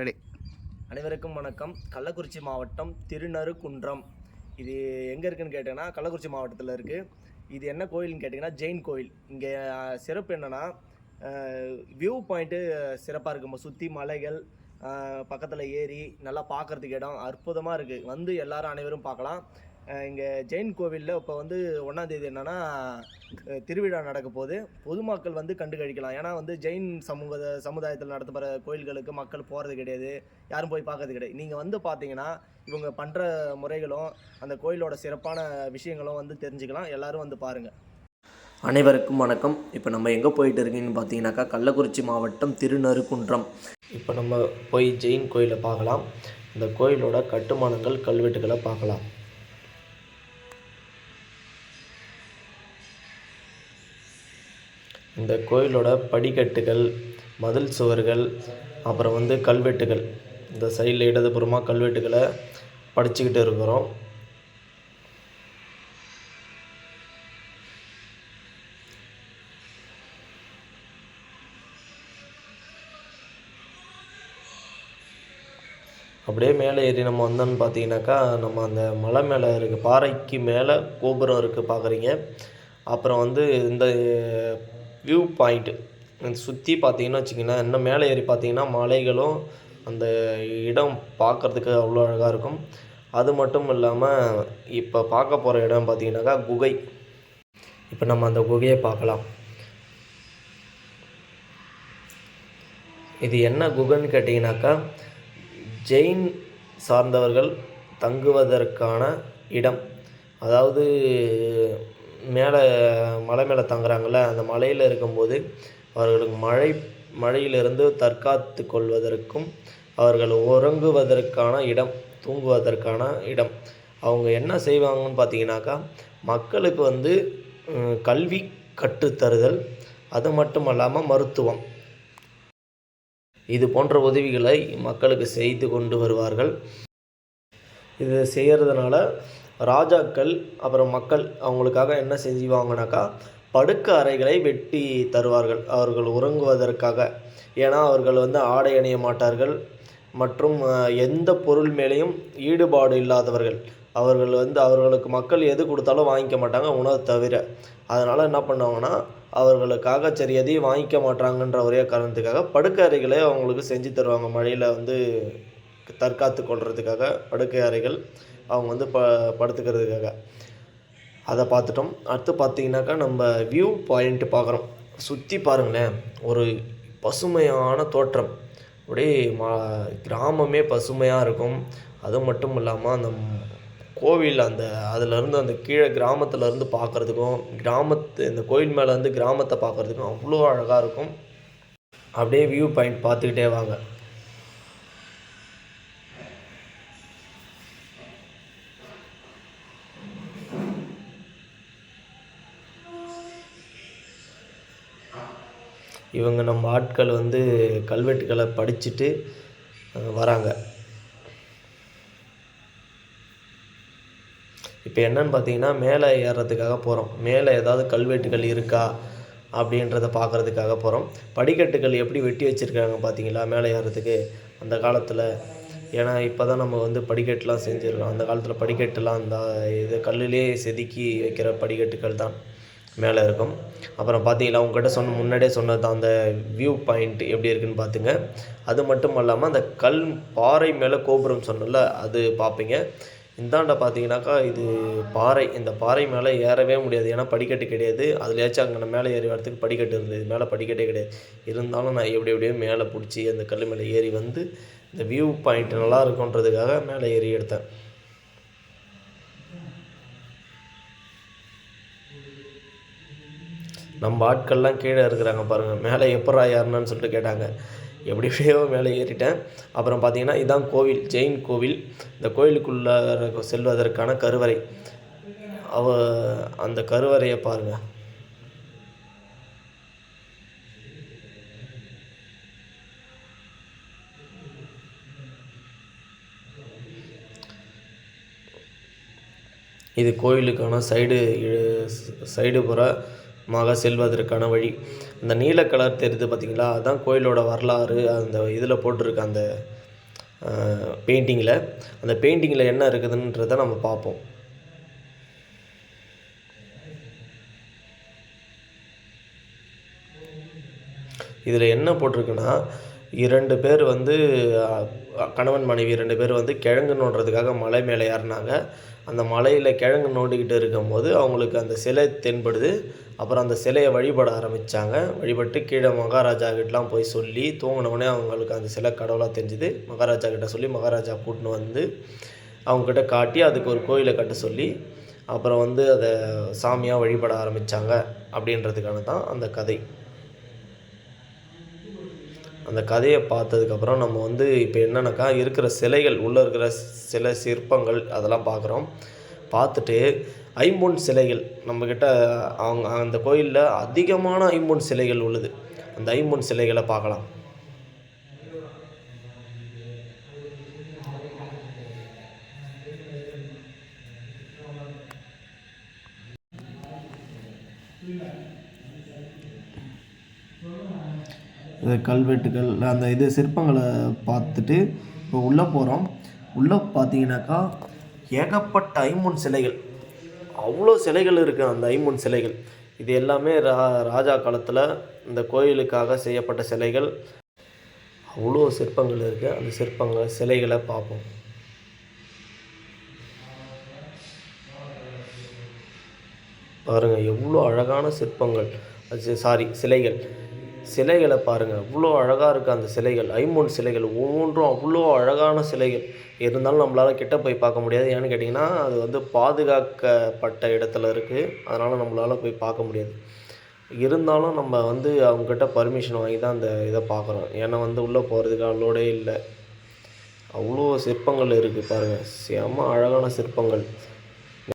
Ready அனைவருக்கும் வணக்கம். கள்ளக்குறிச்சி மாவட்டம் திருநறுக்குன்றம் இது எங்கே இருக்குன்னு கேட்டிங்கன்னா கள்ளக்குறிச்சி மாவட்டத்தில் இருக்குது இது என்ன கோயில்னு கேட்டிங்கன்னா ஜெயின் கோயில். இங்கே சிறப்பு என்னென்னா வியூ பாயிண்ட்டு சிறப்பாக இருக்குது சுற்றி மலைகள் பக்கத்தில் ஏரி நல்லா பார்க்கறதுக்கு இடம் அற்புதமாக இருக்குது வந்து எல்லாரும் அனைவரும் பார்க்கலாம். இங்கே ஜெயின் கோவிலில் இப்போ வந்து ஒன்றாந்தேதி என்னென்னா திருவிழா நடக்க போகுது. பொதுமக்கள் வந்து கண்டு கழிக்கலாம். ஏன்னா வந்து ஜெயின் சமூக சமுதாயத்தில் நடத்தப்படுற கோயில்களுக்கு மக்கள் போகிறது கிடையாது. யாரும் போய் பார்க்கறது கிடையாது. நீங்கள் வந்து பார்த்தீங்கன்னா இவங்க பண்ணுற முறைகளும் அந்த கோயிலோட சிறப்பான விஷயங்களும் வந்து தெரிஞ்சுக்கலாம். எல்லோரும் வந்து பாருங்கள் அனைவருக்கும் வணக்கம். இப்போ நம்ம எங்கே போயிட்டு இருக்கீங்கன்னு பார்த்தீங்கன்னாக்கா கள்ளக்குறிச்சி மாவட்டம் திருநறுக்குன்றம் இப்போ நம்ம போய் ஜெயின் கோயிலை பார்க்கலாம் இந்த கோயிலோட கட்டுமானங்கள் கல்வெட்டுகளை பார்க்கலாம் இந்த கோயிலோட படிக்கட்டுகள் மதில் சுவர்கள் அப்புறம் வந்து கல்வெட்டுகள். இந்த சைடில் இடதுபுறமாக கல்வெட்டுகளை படிச்சுக்கிட்டு இருக்கிறோம். அப்படியே மேலே ஏறி நம்ம வந்தோம்னு பார்த்தீங்கன்னாக்கா நம்ம அந்த மலை மேலே இருக்குது பாறைக்கு மேலே கோபுரம் இருக்குது பார்க்குறீங்க. அப்புறம் வந்து இந்த வியூ பாயிண்ட்டு சுற்றி பார்த்தீங்கன்னா வச்சிங்கன்னா இன்னும் மேலே ஏறி பார்த்தீங்கன்னா மலைகளும் அந்த இடம் பார்க்குறதுக்கு அவ்வளோ அழகாக இருக்கும். அது மட்டும் இல்லாமல் இப்போ பார்க்க போகிற இடம் பார்த்தீங்கன்னாக்கா குகை. இப்போ நம்ம அந்த குகையை பார்க்கலாம். இது என்ன குகைன்னு கேட்டிங்கனாக்கா ஜெயின் சார்ந்தவர்கள் தங்குவதற்கான இடம். அதாவது மேலே மலை மேலே தங்குறாங்கள்ல அந்த மலையில் இருக்கும்போது அவர்களுக்கு மழை மழையிலிருந்து தற்காத்து கொள்வதற்கும் அவர்கள் உறங்குவதற்கான இடம் தூங்குவதற்கான இடம். அவங்க என்ன செய்வாங்கன்னு பார்த்தீங்கன்னாக்கா மக்களுக்கு வந்து கல்வி கற்றுத்தருதல் அது மட்டும் அல்லாமல் மருத்துவம். இது போன்ற உதவிகளை மக்களுக்கு செய்து கொண்டு வருவார்கள். இது செய்கிறதுனால ராஜாக்கள் அப்புறம் மக்கள் அவங்களுக்காக என்ன செஞ்சுவாங்கனாக்கா படுக்க அறைகளை வெட்டி தருவார்கள். அவர்கள் உறங்குவதற்காக. ஏன்னா அவர்கள் வந்து ஆடை அணிய மாட்டார்கள். மற்றும் எந்த பொருள் மேலேயும் ஈடுபாடு இல்லாதவர்கள். அவர்கள் வந்து அவர்களுக்கு மக்கள் எது கொடுத்தாலும் வாங்கிக்க மாட்டாங்க உணவு தவிர. அதனால் என்ன பண்ணுவாங்கன்னா அவர்களுக்காக சரி எதையும் வாங்கிக்க மாட்டாங்கன்ற ஒரே காரணத்துக்காக படுக்கை அறைகளை அவங்களுக்கு செஞ்சு தருவாங்க. மழையில் வந்து தற்காத்து கொள்றதுக்காக படுக்கை அறைகள். அவங்க வந்து ப படுத்துக்கிறதுக்காக. அதை பார்த்துட்டோம் அடுத்து பார்த்தீங்கன்னாக்கா நம்ம வியூ பாயிண்ட்டு பார்க்குறோம் சுற்றி பாருங்களேன் ஒரு பசுமையான தோற்றம். அப்படியே மா கிராமமே பசுமையாக இருக்கும். அது மட்டும் இல்லாமல் அந்த கோவில் அந்த அதுலேருந்து அந்த கீழே கிராமத்துலேருந்து பார்க்குறதுக்கும் கிராமத்து இந்த கோயில் மேலேருந்து கிராமத்தை பார்க்குறதுக்கும் அவ்வளோ அழகாக இருக்கும். அப்படியே வியூ பாயிண்ட் பார்த்துக்கிட்டே வாங்க. இவங்க நம்ம ஆட்கள் வந்து கல்வெட்டுகளை படிச்சுட்டு வராங்க. இப்போ என்னன்னு பார்த்தீங்கன்னா மேலே ஏறுறதுக்காக போகிறோம் மேலே ஏதாவது கல்வெட்டுகள் இருக்கா அப்படின்றத பார்க்குறதுக்காக போகிறோம் படிக்கட்டுகள் எப்படி வெட்டி வச்சுருக்காங்க பார்த்தீங்களா மேலே ஏறுறதுக்கு? அந்த காலத்தில். ஏன்னா இப்போ தான் நம்ம வந்து படிக்கட்டுலாம் செஞ்சுருக்கோம். அந்த காலத்தில் படிக்கட்டுலாம் அந்த இது கல்லுலேயே செதுக்கி வைக்கிற படிக்கட்டுகள் தான். மேலே இருக்கும் அப்புறம் பார்த்தீங்களா உங்ககிட்ட சொன்ன முன்னாடியே சொன்னது அந்த வியூ பாயிண்ட் எப்படி இருக்குன்னு பார்த்துங்க. அது மட்டும் இல்லாமல் அந்த கல் பாறை மேலே கோபுரம் சொன்னல அது பார்ப்பீங்க. இந்தாண்ட பார்த்தீங்கன்னாக்கா இது பாறை இந்த பாறை மேலே ஏறவே முடியாது. ஏன்னா படிக்கட்டு கிடையாது. அதுலேயாச்சும் அங்கே மேலே ஏறி வரத்துக்கு படிக்கட்டு இருந்தது. மேலே படிக்கட்டே கிடையாது. இருந்தாலும் நான் எப்படி எப்படியோ மேலே பிடிச்சி அந்த கல் மேலே ஏறி வந்து இந்த வியூ பாயிண்ட் நல்லா இருக்குன்றதுக்காக மேலே ஏறி எடுத்தேன். நம்ம ஆட்கள்லாம் கீழே இருக்கிறாங்க பாருங்கள் மேலே எப்பரா யாருன்னு சொல்லிட்டு கேட்டாங்க. எப்படி எப்படியோ மேலே ஏறிட்டேன். அப்புறம் பார்த்தீங்கன்னா இதான் கோவில் ஜெயின் கோவில். இந்த கோயிலுக்குள்ளே செல்வதற்கான கருவறை. அவ அந்த கருவறையை பாருங்கள் இது கோயிலுக்கான சைடு சைடு புற மாக செல்வதற்கான வழி. அந்த நீல கலர் தெரியுது பார்த்தீங்களா அதுதான் கோயிலோட வரலாறு. அந்த இதில் போட்டிருக்க அந்த பெயிண்டிங்கில் அந்த பெயிண்டிங்கில் என்ன இருக்குதுன்றதை நம்ம பார்ப்போம். இதில் என்ன போட்டிருக்குன்னா இரண்டு பேர் வந்து கணவன் மனைவி ரெண்டு பேர் வந்து கிழங்கு நோண்டுறதுக்காக மலை மேலே ஏறினாங்க. அந்த மலையில் கிழங்கு நோண்டிக்கிட்டு இருக்கும்போது அவங்களுக்கு அந்த சிலை தென்படுது. அப்புறம் அந்த சிலையை வழிபட ஆரம்பித்தாங்க வழிபட்டு கீழே மகாராஜா கிட்டலாம் போய் சொல்லி தூங்கினவுடனே அவங்களுக்கு அந்த சிலை கடவுளாக தெரிஞ்சுது. மகாராஜா கிட்ட சொல்லி மகாராஜா கூட்டின்னு வந்து அவங்கக்கிட்ட காட்டி அதுக்கு ஒரு கோயிலை கட்ட சொல்லி அப்புறம் வந்து அதை சாமியாக வழிபட ஆரம்பித்தாங்க அப்படின்றதுக்கான தான் அந்த கதை. அந்த கதையை பார்த்ததுக்கப்புறம் நம்ம வந்து இப்போ என்னன்னாக்கா இருக்கிற சிலைகள் உள்ளே இருக்கிற சில சிற்பங்கள் அதெல்லாம் பார்க்குறோம். பார்த்துட்டு ஐம்பொன் சிலைகள் நம்மக்கிட்ட அவங்க அந்த கோயிலில் அதிகமான ஐம்பொன் சிலைகள் உள்ளது. அந்த ஐம்பொன் சிலைகளை பார்க்கலாம். கல்வெட்டுகள் அந்த இது சிற்பங்களை பார்த்துட்டு இப்போ உள்ளே போகிறோம். உள்ளே பார்த்தீங்கன்னாக்கா ஏகப்பட்ட ஐம்பொன் சிலைகள். அவ்வளோ சிலைகள் இருக்குது அந்த ஐம்பொன் சிலைகள். இது எல்லாமே ரா ராஜா காலத்தில் இந்த கோயிலுக்காக செய்யப்பட்ட சிலைகள். அவ்வளோ சிற்பங்கள் இருக்குது அந்த சிற்பங்கள் சிலைகளை பார்ப்போம். பாருங்கள் எவ்வளோ அழகான சிற்பங்கள். சாரி சிலைகள். சிலைகளை பாருங்கள் அவ்வளோ அழகாக இருக்குது அந்த சிலைகள். ஐம்பொன் சிலைகள் ஒவ்வொன்றும் அவ்வளோ அழகான சிலைகள். இருந்தாலும் நம்மளால் கிட்ட போய் பார்க்க முடியாது. ஏன்னு கேட்டிங்கன்னா அது வந்து பாதுகாக்கப்பட்ட இடத்துல இருக்குது அதனால் நம்மளால் போய் பார்க்க முடியாது. இருந்தாலும் நம்ம வந்து அவங்கக்கிட்ட பர்மிஷன் வாங்கி தான் அந்த இதை பார்க்குறோம். ஏன்னா வந்து உள்ளே போகிறதுக்கு அவ்வளோடே இல்லை. அவ்வளோ சிற்பங்கள் இருக்குது பாருங்கள் செம அழகான சிற்பங்கள்.